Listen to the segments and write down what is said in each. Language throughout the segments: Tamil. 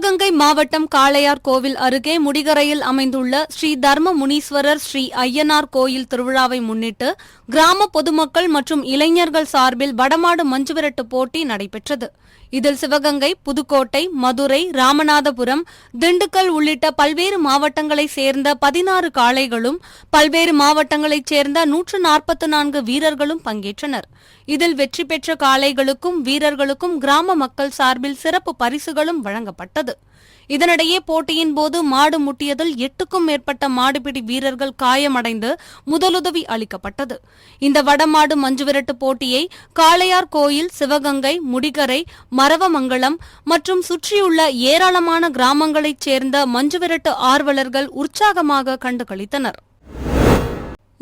சிவகங்கை மாவட்டம் காளையார் கோவில் அருகே முடிகரையில் அமைந்துள்ள ஸ்ரீ தர்ம முனீஸ்வரர் ஸ்ரீ ஐயனார் கோயில் திருவிழாவை முன்னிட்டு கிராம பொதுமக்கள் மற்றும் இளைஞர்கள் சார்பில் வடமாடு மஞ்சுவிரட்டு போட்டி நடைபெற்றது. இதில் சிவகங்கை புதுக்கோட்டை மதுரை ராமநாதபுரம் திண்டுக்கல் உள்ளிட்ட பல்வேறு மாவட்டங்களைச் சேர்ந்த பதினாறு காளைகளும் பல்வேறு மாவட்டங்களைச் சேர்ந்த நூற்று நாற்பத்து நான்கு வீரர்களும் பங்கேற்றனர். இதில் வெற்றி பெற்ற காளைகளுக்கும் வீரர்களுக்கும் கிராம மக்கள் சார்பில் சிறப்பு பரிசுகளும் வழங்கப்பட்டது. இதனிடையே போட்டியின் போது மாடு முட்டியதில் எட்டுக்கும் மேற்பட்ட மாடுபிடி வீரர்கள் காயமடைந்து முதலுதவி அளிக்கப்பட்டது. இந்த வடமாடு மஞ்சுவிரட்டு போட்டியை காளையார் கோயில் சிவகங்கை முடிகரை மரவமங்கலம் மற்றும் சுற்றியுள்ள ஏராளமான கிராமங்களைச் சேர்ந்த மஞ்சுவிரட்டு ஆர்வலர்கள் உற்சாகமாக கண்டுகளித்தனர்.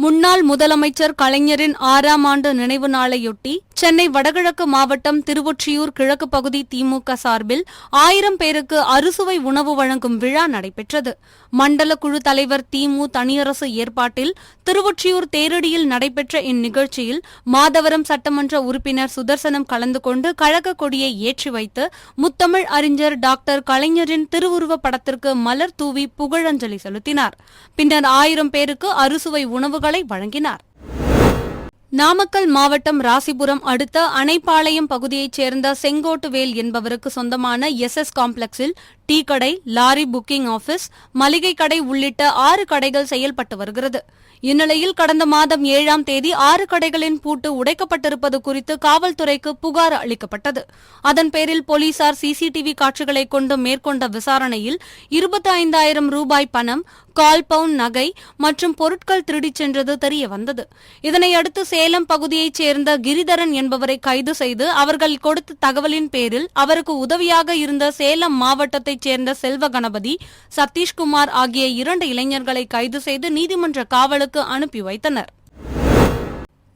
முன்னாள் முதலமைச்சர் கலைஞரின் ஆறாம் ஆண்டு நினைவு நாளையொட்டி சென்னை வடகிழக்கு மாவட்டம் திருவொற்றியூர் கிழக்கு பகுதி திமுக சார்பில் ஆயிரம் பேருக்கு அறுசுவை உணவு வழங்கும் விழா நடைபெற்றது. மண்டல குழு தலைவர் திமு தனியரசு ஏற்பாட்டில் திருவொற்றியூர் தேரடியில் நடைபெற்ற இந்நிகழ்ச்சியில் மாதவரம் சட்டமன்ற உறுப்பினர் சுதர்சனம் கலந்து கொண்டு கழக கொடியை ஏற்றி வைத்து முத்தமிழ் அறிஞர் டாக்டர் கலைஞரின் திருவுருவப் படத்திற்கு மலர் தூவி புகழஞ்சலி செலுத்தினார். பின்னர் ஆயிரம் பேருக்கு அறுசுவை உணவுகளை வழங்கினார். நாமக்கல் மாவட்டம் ராசிபுரம் அடுத்த அணைப்பாளையம் பகுதியைச் சேர்ந்த செங்கோட்டுவேல் என்பவருக்கு சொந்தமான எஸ் எஸ் காம்ப்ளெக்ஸில் டீ கடை லாரி புக்கிங் ஆபீஸ் மளிகை கடை உள்ளிட்ட ஆறு கடைகள் செயல்பட்டு வருகிறது. இந்நிலையில் கடந்த மாதம் ஏழாம் தேதி ஆறு கடைகளின் பூட்டு உடைக்கப்பட்டிருப்பது குறித்து காவல்துறைக்கு புகார் அளிக்கப்பட்டது. அதன் பேரில் போலீசார் சிசிடிவி காட்சிகளை கொண்டு மேற்கொண்ட விசாரணையில் இருபத்தி ஐந்தாயிரம் ரூபாய் பணம் கால் பவுன் நகை மற்றும் பொருட்கள் திருடிச் சென்றது தெரிய வந்தது இதனையடுத்து சேலம் பகுதியைச் சேர்ந்த கிரிதரன் என்பவரை கைது செய்து அவர்கள் கொடுத்த தகவலின் பேரில் அவருக்கு உதவியாக இருந்த சேலம் மாவட்டத்தை மாவட்டத்தைச் சேர்ந்த செல்வ கணபதி சதீஷ்குமார் ஆகிய இரண்டு இளைஞர்களை கைது செய்து நீதிமன்ற காவலுக்கு அனுப்பி வைத்தனர்.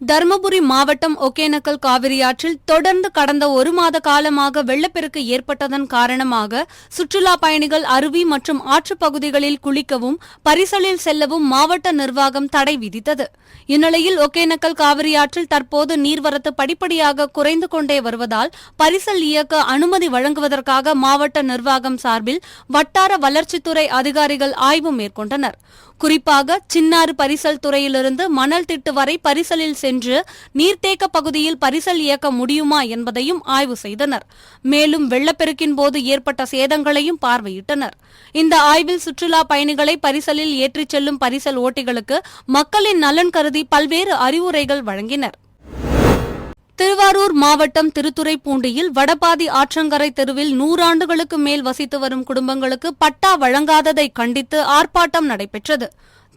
தருமபுரி மாவட்டம் ஒகேனக்கல் காவிரியாற்றில் தொடர்ந்து கடந்த ஒரு மாத காலமாக வெள்ளப்பெருக்கு ஏற்பட்டதன் காரணமாக சுற்றுலா பயணிகள் அருவி மற்றும் ஆற்றுப்பகுதிகளில் குளிக்கவும் பரிசலில் செல்லவும் மாவட்ட நிர்வாகம் தடை விதித்தது. இந்நிலையில் ஒகேனக்கல் காவிரியாற்றில் தற்போது நீர்வரத்து படிப்படியாக குறைந்து கொண்டே வருவதால் பரிசல் இயக்க அனுமதி வழங்குவதற்காக மாவட்ட நிர்வாகம் சார்பில் வட்டார வளர்ச்சித்துறை அதிகாரிகள் ஆய்வு மேற்கொண்டனர். குறிப்பாக சின்னாறு பரிசல் துறையிலிருந்து மணல் திட்டு வரை பரிசலில் சென்று நீர்த்தேக்க பகுதியில் பரிசல் இயக்க முடியுமா என்பதையும் ஆய்வு செய்தனர். மேலும் வெள்ளப்பெருக்கின் போது ஏற்பட்ட சேதங்களையும் பார்வையிட்டனர். இந்த ஆய்வில் சுற்றுலா பயணிகளை பரிசலில் ஏற்றிச் செல்லும் பரிசல் ஓட்டிகளுக்கு மக்களின் நலன் கருதி பல்வேறு அறிவுரைகள் வழங்கினர். திருவாரூர் மாவட்டம் திருத்துறைப்பூண்டியில் வடபாதி ஆற்றங்கரை தெருவில் நூறாண்டுகளுக்கு மேல் வசித்து வரும் குடும்பங்களுக்கு பட்டா வழங்காததை கண்டித்து ஆர்ப்பாட்டம் நடைபெற்றது.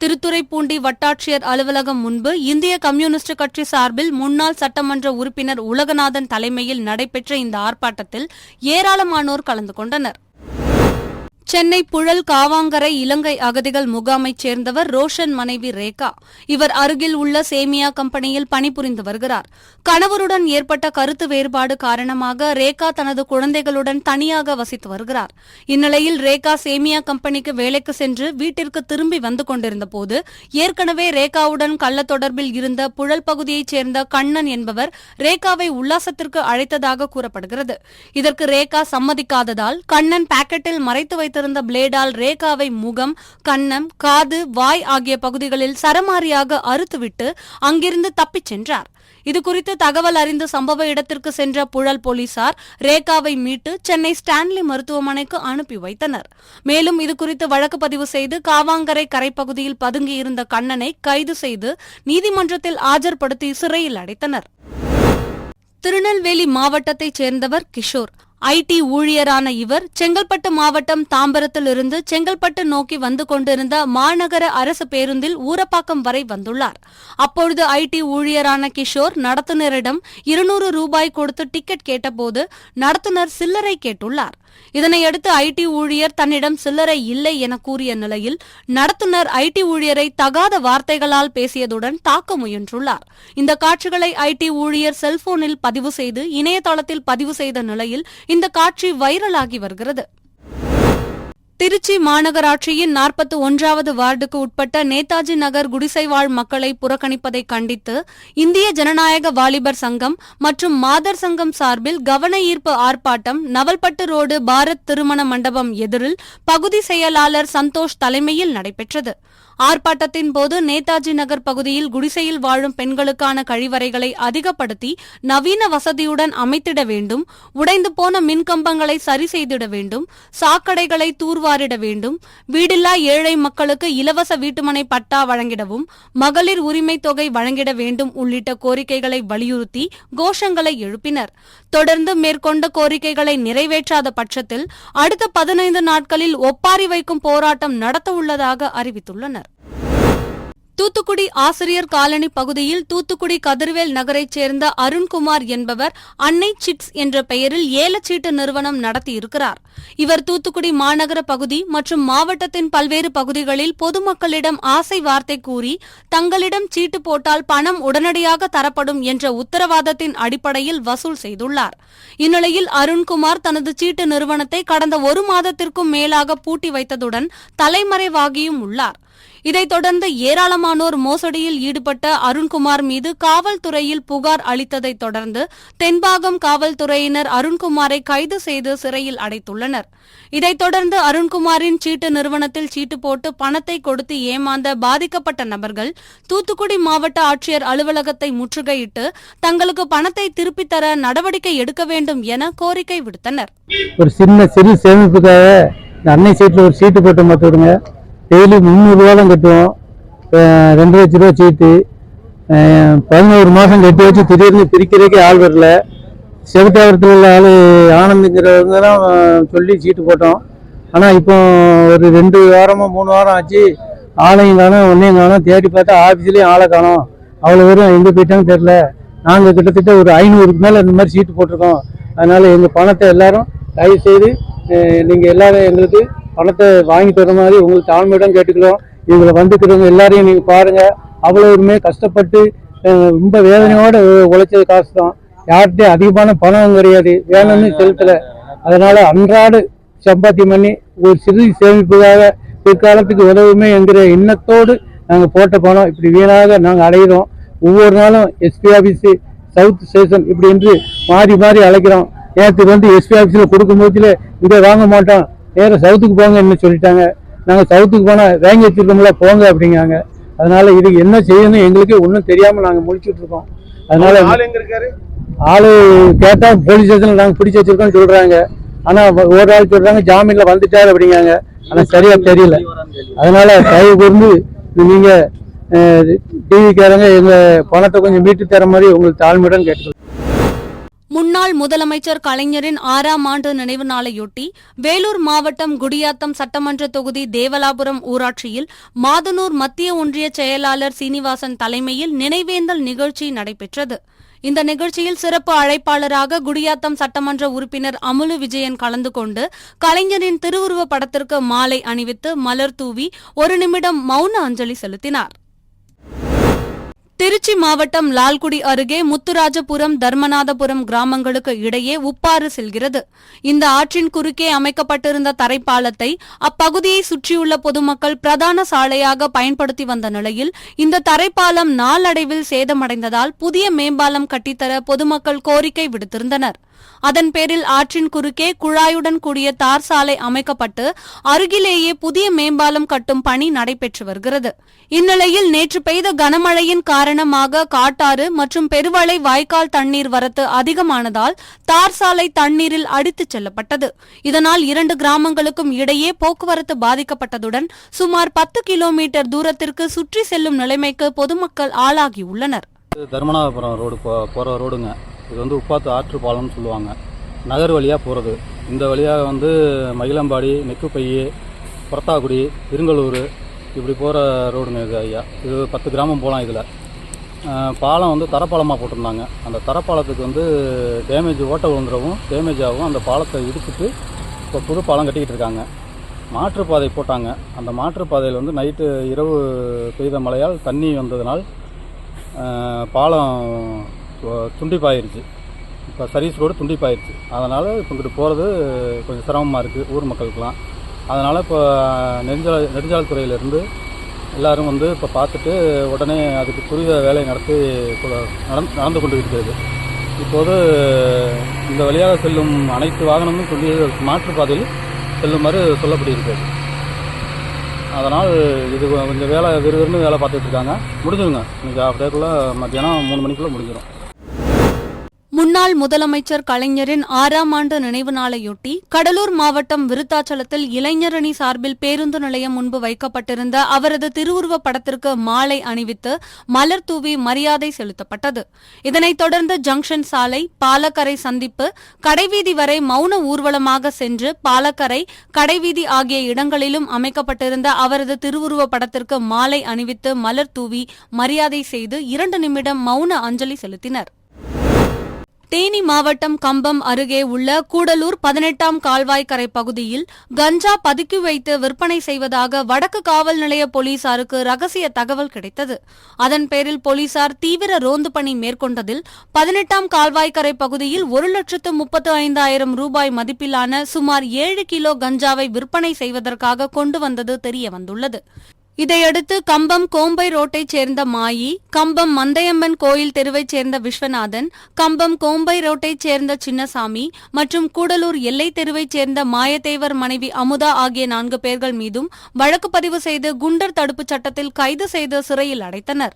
திருத்துறைப்பூண்டி வட்டாட்சியர் அலுவலகம் முன்பு இந்திய கம்யூனிஸ்ட் கட்சி சார்பில் முன்னாள் சட்டமன்ற உறுப்பினர் உலகநாதன் தலைமையில் நடைபெற்ற இந்த ஆர்ப்பாட்டத்தில் ஏராளமானோர் கலந்து கொண்டனர். சென்னை புழல் காவாங்கரை இலங்கை அகதிகள் முகாமைச் சேர்ந்தவர் ரோஷன் மனைவி ரேகா. இவர் அருகில் உள்ள சேமியா கம்பெனியில் பணிபுரிந்து வருகிறார். கணவருடன் ஏற்பட்ட கருத்து வேறுபாடு காரணமாக ரேகா தனது குழந்தைகளுடன் தனியாக வசித்து வருகிறார். இந்நிலையில் ரேகா சேமியா கம்பெனிக்கு வேலைக்கு சென்று வீட்டிற்கு திரும்பி வந்து கொண்டிருந்தபோது ஏற்கனவே ரேகாவுடன் கள்ள தொடர்பில் இருந்த புழல் பகுதியைச் சேர்ந்த கண்ணன் என்பவர் ரேகாவை உல்லாசத்திற்கு அழைத்ததாக கூறப்படுகிறது. இதற்கு ரேகா சம்மதிக்காததால் கண்ணன் பாக்கெட்டில் மறைத்து வைத்திருந்த பிளேடால் ரேகாவை முகம் கன்னம் காது வாய் ஆகிய பகுதிகளில் சரமாரியாக அறுத்துவிட்டு அங்கிருந்து தப்பிச் சென்றார். இதுகுறித்து தகவல் அறிந்து சம்பவ இடத்திற்கு சென்ற புழல் போலீசார் ரேகாவை மீட்டு சென்னை ஸ்டான்லி மருத்துவமனைக்கு அனுப்பி வைத்தனர். மேலும் இதுகுறித்து வழக்கு பதிவு செய்து காவாங்கரை கரைப்பகுதியில் பதுங்கியிருந்த கண்ணனை கைது செய்து நீதிமன்றத்தில் ஆஜர்படுத்தி சிறையில் அடைத்தனர். திருநெல்வேலி மாவட்டத்தைச் சேர்ந்தவர் கிஷோர். ஐடி ஊழியரான இவர் செங்கல்பட்டு மாவட்டம் தாம்பரத்திலிருந்து செங்கல்பட்டு நோக்கி வந்து கொண்டிருந்த மாநகர அரசு பேருந்தில் ஊரப்பாக்கம் வரை வந்துள்ளார். அப்பொழுது ஐடி ஊழியரான கிஷோர் நடத்துனரிடம் இருநூறு ரூபாய் கொடுத்து டிக்கெட் கேட்டபோது நடத்துனர் சில்லறை கேட்டுள்ளார். இதனையடுத்து ஐடி ஊழியர் தன்னிடம் சில்லறை இல்லை என கூறிய நிலையில் நடத்துனர் ஐடி ஊழியரை தகாத வார்த்தைகளால் பேசியதுடன் தாக்க முயன்றுள்ளார். இந்த காட்சிகளை ஐடி ஊழியர் செல்போனில் பதிவு செய்து இணையதளத்தில் பதிவு செய்த நிலையில் இந்த காட்சி வைரலாகி வருகிறது. திருச்சி மாநகராட்சியின் நாற்பத்தி ஒன்றாவது வார்டுக்கு உட்பட்ட நேதாஜி நகர் குடிசைவாழ் மக்களை புறக்கணிப்பதை கண்டித்து இந்திய ஜனநாயக வாலிபர் சங்கம் மற்றும் மாதர் சங்கம் சார்பில் கவன ஈர்ப்பு ஆர்ப்பாட்டம் நவல்பட்டு ரோடு பாரத் திருமண மண்டபம் எதிரில் பகுதி செயலாளர் சந்தோஷ் தலைமையில் நடைபெற்றது. ஆர்ப்பாட்டத்தின் போது நேதாஜி நகர் பகுதியில் குடிசையில் வாழும் பெண்களுக்கான கழிவறைகளை அதிகப்படுத்தி நவீன வசதியுடன் அமைத்திட வேண்டும் உடைந்து போன மின்கம்பங்களை சரி செய்திட வேண்டும் சாக்கடைகளை தூர்வாரிட வேண்டும் வீடில்லா ஏழை மக்களுக்கு இலவச வீட்டுமனை பட்டா வழங்கிடவும் மகளிர் உரிமை தொகை வழங்கிட வேண்டும் உள்ளிட்ட கோரிக்கைகளை வலியுறுத்தி கோஷங்களை எழுப்பினர். தொடர்ந்து மேற்கொண்ட கோரிக்கைகளை நிறைவேற்றாத பட்சத்தில் அடுத்த பதினைந்து நாட்களில் ஒப்பாரி வைக்கும் போராட்டம் நடத்த உள்ளதாக அறிவித்துள்ளனர். தூத்துக்குடி ஆசிரியர் காலனி பகுதியில் தூத்துக்குடி கதிர்வேல் நகரைச் சேர்ந்த அருண்குமார் என்பவர் அன்னை சிட்ஸ் என்ற பெயரில் ஏலச்சீட்டு நிறுவனம் நடத்தியிருக்கிறார். இவர் தூத்துக்குடி மாநகர பகுதி மற்றும் மாவட்டத்தின் பல்வேறு பகுதிகளில் பொதுமக்களிடம் ஆசை வார்த்தை கூறி தங்களிடம் சீட்டு போட்டால் பணம் உடனடியாக தரப்படும் என்ற உத்தரவாதத்தின் அடிப்படையில் வசூல் செய்துள்ளார். இந்நிலையில் அருண்குமார் தனது சீட்டு நிறுவனத்தை கடந்த ஒரு மாதத்திற்கும் மேலாக பூட்டி வைத்ததுடன் தலைமறைவாகியும் உள்ளார். இதைத் தொடர்ந்து ஏராளமானோர் மோசடியில் ஈடுபட்ட அருண்குமார் மீது காவல்துறையில் புகார் அளித்ததைத் தொடர்ந்து தென்பாகம் காவல்துறையினர் அருண்குமாரை கைது செய்து சிறையில் அடைத்துள்ளனர். இதைத் தொடர்ந்து அருண்குமாரின் சீட்டு நிறுவனத்தில் சீட்டு போட்டு பணத்தை கொடுத்து ஏமாந்த பாதிக்கப்பட்ட நபர்கள் தூத்துக்குடி மாவட்ட ஆட்சியர் அலுவலகத்தை முற்றுகையிட்டு தங்களுக்கு பணத்தை திருப்பித் தர நடவடிக்கை எடுக்க வேண்டும் என கோரிக்கை விடுத்தனர். ஒரு சின்ன சிறு சேமிப்புக்காக அன்னை சீட்டில் ஒரு சீட்டு போட்டு மாற்றி டெய்லி முந்நூறுரூவா தான் கட்டுவோம். ரெண்டு லட்ச ரூபா சீட்டு. பதினோரு மாதம் கட்டி வச்சு திடீர்னு பிரிக்கிறதுக்கே ஆள் வரல. செவட்டாவரத்தில் உள்ள ஆள் ஆனந்துங்கிறவங்க தான் சொல்லி சீட்டு போட்டோம். ஆனால் இப்போ ஒரு ரெண்டு வாரமாக மூணு வாரம் ஆச்சு. ஆளையும் காணோம் ஒன்றையும் காணோம். தேடி பார்த்தா ஆஃபீஸ்லேயும் ஆளை காணும். அவ்வளோ பேரும் எங்கே போயிட்டாங்கன்னு தெரில நாங்கள் கிட்டத்தட்ட ஒரு ஐநூறுக்கு மேலே இந்த மாதிரி சீட்டு போட்டிருக்கோம். அதனால் எங்கள் பணத்தை எல்லோரும் தயவு செய்து நீங்கள் எல்லோரும் எங்களுக்கு பணத்தை வாங்கி தர மாதிரி உங்களுக்கு தாழ்மையிடம் கேட்டுக்கிறோம். இவங்களை வந்துக்கிறவங்க எல்லாரையும் நீங்கள் பாருங்கள் அவ்வளோருமே கஷ்டப்பட்டு ரொம்ப வேதனையோடு உழைச்சது காசு தான் யார்கிட்டையும் அதிகமான பணம் கிடையாது. வேணும்னு செலுத்தலை. அதனால் அன்றாடு சம்பாத்தியம் பண்ணி ஒரு சிறு சேமிப்புக்காக பிற்காலத்துக்கு உதவுமே என்கிற எண்ணத்தோடு நாங்கள் போட்ட பணம் இப்படி வீணாக நாங்கள் அடைகிறோம் ஒவ்வொரு நாளும் எஸ்பி ஆஃபீஸு சவுத் ஸ்டேஷன் இப்படி என்று மாறி மாறி அழைக்கிறோம். நேற்று வந்து எஸ்பி ஆஃபீஸில் கொடுக்கும் போதில் இங்கே வாங்க மாட்டோம். நேராக சவுத்துக்கு போங்க என்ன சொல்லிட்டாங்க. நாங்கள் சவுத்துக்கு போனால் வாங்கி வச்சிருக்கோம்ல போங்க அப்படிங்காங்க அதனால இதுக்கு என்ன செய்யணும் எங்களுக்கு ஒன்றும் தெரியாமல் நாங்கள் முடிச்சுட்டு இருக்கோம். அதனால ஆள் எங்க இருக்காரு? ஆளு கேட்டா போலீஸ் ஸ்டேஷன்ல நாங்க பிடிச்சு வச்சிருக்கோம்னு சொல்றாங்க. ஆனா ஒரு ஆள் சொல்றாங்க ஜாமீன்ல வந்துட்டாரு அப்படிங்காங்க ஆனா சரியா தெரியல. அதனால தயவு கூர்ந்து நீங்க டிவிக்காரங்க எங்க பணத்தை கொஞ்சம் மீட்டு தர மாதிரி உங்களுக்கு தாழ்மையுடன் கேட்டு முன்னாள் முதலமைச்சர் கலைஞரின் ஆறாம் ஆண்டு நினைவு நாளையொட்டி வேலூர் மாவட்டம் குடியாத்தம் சட்டமன்ற தொகுதி தேவலாபுரம் ஊராட்சியில் மாதனூர் மத்திய ஒன்றிய செயலாளர் சீனிவாசன் தலைமையில் நினைவேந்தல் நிகழ்ச்சி நடைபெற்றது. இந்த நிகழ்ச்சியில் சிறப்பு அழைப்பாளராக குடியாத்தம் சட்டமன்ற உறுப்பினர் அமுலு விஜயன் கலந்து கொண்டு கலைஞரின் திருவுருவ படத்திற்கு மாலை அணிவித்து மலர் தூவி ஒரு நிமிடம் மௌன அஞ்சலி செலுத்தினார். திருச்சி மாவட்டம் லால்குடி அருகே முத்துராஜபுரம் தர்மநாதபுரம் கிராமங்களுக்கு இடையே உப்பாறு செல்கிறது. இந்த ஆற்றின் குறுக்கே அமைக்கப்பட்டிருந்த தரைப்பாலத்தை அப்பகுதியை சுற்றியுள்ள பொதுமக்கள் பிரதான சாலையாக பயன்படுத்தி வந்த நிலையில் இந்த தரைப்பாலம் நாளடைவில் சேதமடைந்ததால் புதிய மேம்பாலம் கட்டித்தர பொதுமக்கள் கோரிக்கை விடுத்திருந்தனர். அதன் பேரில் ஆற்றின் குறுக்கே குழாயுடன் கூடிய தார் சாலை அமைக்கப்பட்டு அருகிலேயே புதிய மேம்பாலம் கட்டும் பணி நடைபெற்று வருகிறது. இந்நிலையில் நேற்று பெய்த கனமழையின் காரணமாக காட்டாறு மற்றும் பெருவளை வாய்க்கால் தண்ணீர் வரத்து அதிகமானதால் தார் சாலை தண்ணீரில் அடித்துச் செல்லப்பட்டது. இதனால் இரண்டு கிராமங்களுக்கும் இடையே போக்குவரத்து பாதிக்கப்பட்டதுடன் சுமார் பத்து கிலோமீட்டர் தூரத்திற்கு சுற்றி செல்லும் நிலைமைக்கு பொதுமக்கள் ஆளாகியுள்ளனர். தர்மநாதபுரம் ரோடு போ போகிற ரோடுங்க. இது வந்து உப்பாத்து ஆற்று பாலம்னு சொல்லுவாங்க. நகர் வழியாக போகிறது இந்த வழியாக வந்து மயிலம்பாடி நெக்குப்பையி புறத்தாக்குடி இருங்கலூர் இப்படி போகிற ரோடுங்க இது ஐயா. இது பத்து கிராமம் போகலாம் இதில். பாலம் வந்து தரப்பாலமாக போட்டிருந்தாங்க. அந்த தரப்பாலத்துக்கு வந்து டேமேஜ் ஓட்ட விழுந்துடவும் டேமேஜ் ஆகும் அந்த பாலத்தை இடிச்சிட்டு இப்போ புது பாலம் கட்டிக்கிட்டு இருக்காங்க. மாற்றுப்பாதை போட்டாங்க. அந்த மாற்றுப்பாதையில் வந்து நைட்டு இரவு பெய்த மழையால் தண்ணி வந்ததுனால் பாலம் துண்டிப்பாயிருச்சு. இப்போ சர்வீஸ் ரோடு துண்டிப்பாயிருச்சு. அதனால் இப்போ இங்கிட்டு போகிறது கொஞ்சம் சிரமமாக இருக்குது ஊர் மக்களுக்கெலாம் அதனால் இப்போ நெடுஞ்சாலை நெடுஞ்சாலைத்துறையிலேருந்து எல்லோரும் வந்து இப்போ பார்த்துட்டு உடனே அதுக்கு துரித வேலை நடத்தி நடந்து நடந்து கொண்டு இருக்கிறது. இப்போது இந்த வழியாக செல்லும் அனைத்து வாகனமும் துண்டி மாற்றுப்பாதையில் செல்லுமாறு சொல்லப்பட்டிருக்கிறது. அதனால் இது கொஞ்சம் வேலை விறுவிறுன்னு வேலை பார்த்துட்டு இருக்காங்க. முடிஞ்சிருங்க இன்னைக்கு ஹாஃப் டேக்குள்ளே மத்தியானம் மூணு மணிக்குள்ளே முடிஞ்சிடும் முன்னாள் முதலமைச்சர் கலைஞரின் ஆறாம் ஆண்டு நினைவு நாளையொட்டி கடலூர் மாவட்டம் விருத்தாச்சலத்தில் இளைஞரணி சார்பில் பேருந்து நிலையம் முன்பு வைக்கப்பட்டிருந்த அவரது திருவுருவப் படத்திற்கு மாலை அணிவித்து மலர் தூவி மரியாதை செலுத்தப்பட்டது. இதனைத் தொடர்ந்து ஜங்ஷன் சாலை பாலக்கரை சந்திப்பு கடைவீதி வரை மௌன ஊர்வலமாக சென்று பாலக்கரை கடைவீதி ஆகிய இடங்களிலும் அமைக்கப்பட்டிருந்த அவரது திருவுருவப் படத்திற்கு மாலை அணிவித்து மலர் தூவி மரியாதை செய்து இரண்டு நிமிடம் மௌன அஞ்சலி செலுத்தினர். தேனி மாவட்டம் கம்பம் அருகே உள்ள கூடலூர் பதினெட்டாம் கால்வாய்க்கரை பகுதியில் கஞ்சா பதுக்கி வைத்து விற்பனை செய்வதாக வடக்கு காவல் நிலைய போலீசாருக்கு ரகசிய தகவல் கிடைத்தது. அதன் பேரில் போலீசார் தீவிர ரோந்து பணி மேற்கொண்டதில் பதினெட்டாம் கால்வாய்க்கரை பகுதியில் ஒரு லட்சத்து முப்பத்து ஐந்தாயிரம் ரூபாய் மதிப்பிலான சுமார் ஏழு கிலோ கஞ்சாவை விற்பனை செய்வதற்காக கொண்டு வந்தது தெரியவந்துள்ளது. இதையடுத்து கம்பம் கோம்பை ரோட்டைச் சேர்ந்த மாயி கம்பம் மந்தையம்மன் கோயில் தெருவைச் சேர்ந்த விஸ்வநாதன் கம்பம் கோம்பை ரோட்டைச் சேர்ந்த சின்னசாமி மற்றும் கூடலூர் எல்லை தெருவைச் சேர்ந்த மாயத்தேவர் மனைவி அமுதா ஆகிய நான்கு பேர்கள் மீதும் வழக்கு பதிவு செய்து குண்டர் தடுப்புச் சட்டத்தில் கைது செய்து சிறையில் அடைத்தனர்.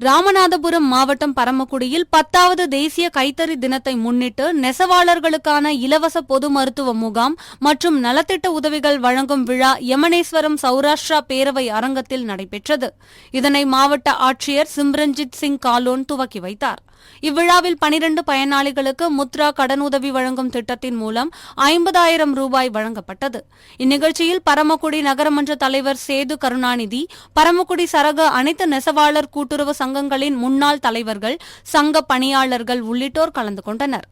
ராமநாதபுரம் மாவட்டம் பரமக்குடியில் பத்தாவது தேசிய கைத்தறி தினத்தை முன்னிட்டு நெசவாளர்களுக்கான இலவச பொது மருத்துவ முகாம் மற்றும் நலத்திட்ட உதவிகள் வழங்கும் விழா யமனேஸ்வரம் சௌராஷ்டிரா பேரவை அரங்கத்தில் நடைபெற்றது. இதனை மாவட்ட ஆட்சியர் சிம்ரன்ஜித் சிங் காலோன் துவக்கி வைத்தார். இவ்விழாவில் பனிரண்டு பயனாளிகளுக்கு முத்ரா கடனுதவி வழங்கும் திட்டத்தின் மூலம் ஐம்பதாயிரம் ரூபாய் வழங்கப்பட்டது. இந்நிகழ்ச்சியில் பரமக்குடி நகரமன்ற தலைவர் சேது கருணாநிதி பரமக்குடி சரக அனைத்து நெசவாளர் கூட்டுறவு சங்கங்களின் முன்னாள் தலைவர்கள் சங்க பணியாளர்கள் உள்ளிட்டோர் கலந்து கொண்டனர்.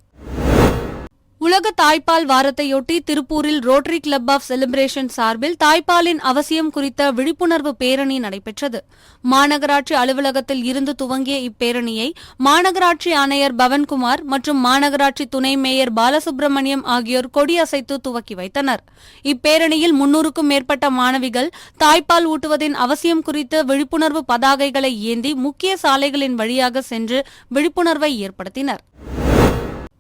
உலக தாய்ப்பால் வாரத்தையொட்டி திருப்பூரில் ரோட்டரி கிளப் ஆஃப் செலிப்ரேஷன் சார்பில் தாய்ப்பாலின் அவசியம் குறித்த விழிப்புணர்வு பேரணி நடைபெற்றது. மாநகராட்சி அலுவலகத்தில் இருந்து துவங்கிய இப்பேரணியை மாநகராட்சி ஆணையர் பவன்குமார் மற்றும் மாநகராட்சி துணை மேயர் பாலசுப்ரமணியம் ஆகியோர் கொடியசைத்து துவக்கி வைத்தனர். இப்பேரணியில் முன்னூறுக்கும் மேற்பட்ட மாணவிகள் தாய்ப்பால் ஊட்டுவதின் அவசியம் குறித்த விழிப்புணர்வு பதாகைகளை ஏந்தி முக்கிய சாலைகளின் வழியாக சென்று விழிப்புணர்வை ஏற்படுத்தினர்.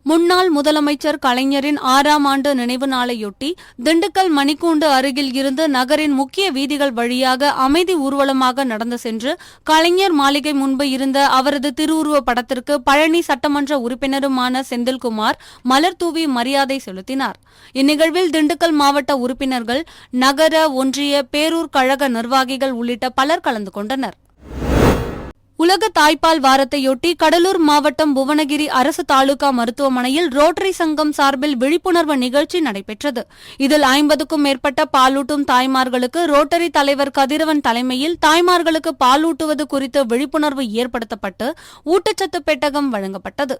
முன்னாள் முதலமைச்சர் கலைஞரின் ஆறாம் ஆண்டு நினைவு நாளையொட்டி திண்டுக்கல் மணிக்கூண்டு அருகில் இருந்து நகரின் முக்கிய வீதிகள் வழியாக அமைதி ஊர்வலமாக நடந்து சென்று கலைஞர் மாளிகை முன்பு இருந்த அவரது திருவுருவ படத்திற்கு பழனி சட்டமன்ற உறுப்பினருமான செந்தில்குமார் மலர் தூவி மரியாதை செலுத்தினார். இந்நிகழ்வில் திண்டுக்கல் மாவட்ட உறுப்பினர்கள் நகர ஒன்றிய பேரூர் கழக நிர்வாகிகள் உள்ளிட்ட பலர் கலந்து கொண்டனர். உலக தாய்ப்பால் வாரத்தையொட்டி கடலூர் மாவட்டம் புவனகிரி அரசு தாலுகா மருத்துவமனையில் ரோட்டரி சங்கம் சார்பில் விழிப்புணர்வு நிகழ்ச்சி நடைபெற்றது. இதில் ஐம்பதுக்கும் மேற்பட்ட பாலூட்டும் தாய்மார்களுக்கு ரோட்டரி தலைவர் கதிரவன் தலைமையில் தாய்மார்களுக்கு பாலூட்டுவது குறித்து விழிப்புணர்வு ஏற்படுத்தப்பட்டு ஊட்டச்சத்து பெட்டகம் வழங்கப்பட்டது.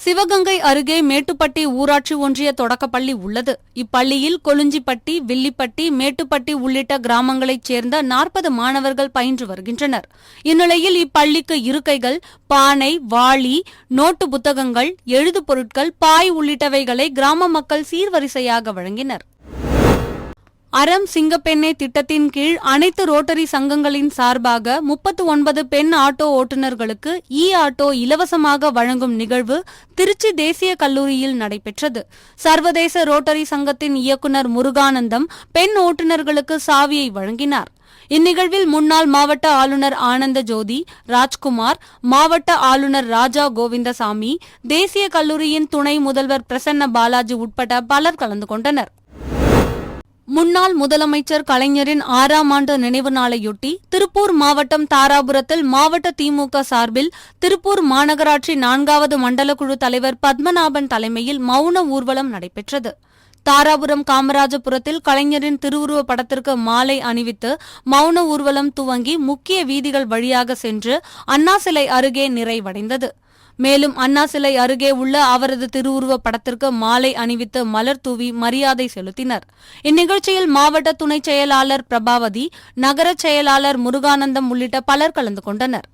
சிவகங்கை அருகே மேட்டுப்பட்டி ஊராட்சி ஒன்றிய தொடக்கப்பள்ளி உள்ளது. இப்பள்ளியில் கொலுஞ்சிப்பட்டி வில்லிப்பட்டி மேட்டுப்பட்டி உள்ளிட்ட கிராமங்களைச் சேர்ந்த நாற்பது மாணவர்கள் பயின்று வருகின்றனர். இந்நிலையில் இப்பள்ளிக்கு இருக்கைகள் பானை வாளி நோட்டு புத்தகங்கள் எழுது பொருட்கள் பாய் உள்ளிட்டவைகளை கிராம மக்கள் சீர்வரிசையாக வழங்கினர். அறம் சிங்கப்பெண்ணே திட்டத்தின் கீழ் அனைத்து ரோட்டரி சங்கங்களின் சார்பாக முப்பத்து ஒன்பது பெண் ஆட்டோ ஓட்டுநர்களுக்கு இ ஆட்டோ இலவசமாக வழங்கும் நிகழ்வு திருச்சி தேசிய கல்லூரியில் நடைபெற்றது. சர்வதேச ரோட்டரி சங்கத்தின் இயக்குநர் முருகானந்தம் பெண் ஓட்டுநர்களுக்கு சாவியை வழங்கினார். இந்நிகழ்வில் முன்னாள் மாவட்ட ஆளுநர் ஆனந்த ஜோதி ராஜ்குமார் மாவட்ட ஆளுநர் ராஜா கோவிந்தசாமி தேசிய கல்லூரியின் துணை முதல்வர் பிரசன்ன பாலாஜி உட்பட பலர் கலந்து கொண்டனர். முன்னாள் முதலமைச்சர் கலைஞரின் ஆறாம் ஆண்டு நினைவு நாளையொட்டி திருப்பூர் மாவட்டம் தாராபுரத்தில் மாவட்ட திமுக சார்பில் திருப்பூர் மாநகராட்சி நான்காவது மண்டல குழு தலைவர் பத்மநாபன் தலைமையில் மௌன ஊர்வலம் நடைபெற்றது. தாராபுரம் காமராஜபுரத்தில் கலைஞரின் திருவுருவ படத்திற்கு மாலை அணிவித்து மௌன ஊர்வலம் துவங்கி முக்கிய வீதிகள் வழியாக சென்று அண்ணா சிலை அருகே நிறைவடைந்தது. மேலும் அண்ணா சிலை அருகே உள்ள அவரது திருவுருவ படத்திற்கு மாலை அணிவித்து மலர் தூவி மரியாதை செலுத்தினர். இந்நிகழ்ச்சியில் மாவட்ட துணைச் செயலாளர் பிரபாவதி நகர செயலாளர் முருகானந்தம் உள்ளிட்ட பலர் கலந்து கொண்டனர்.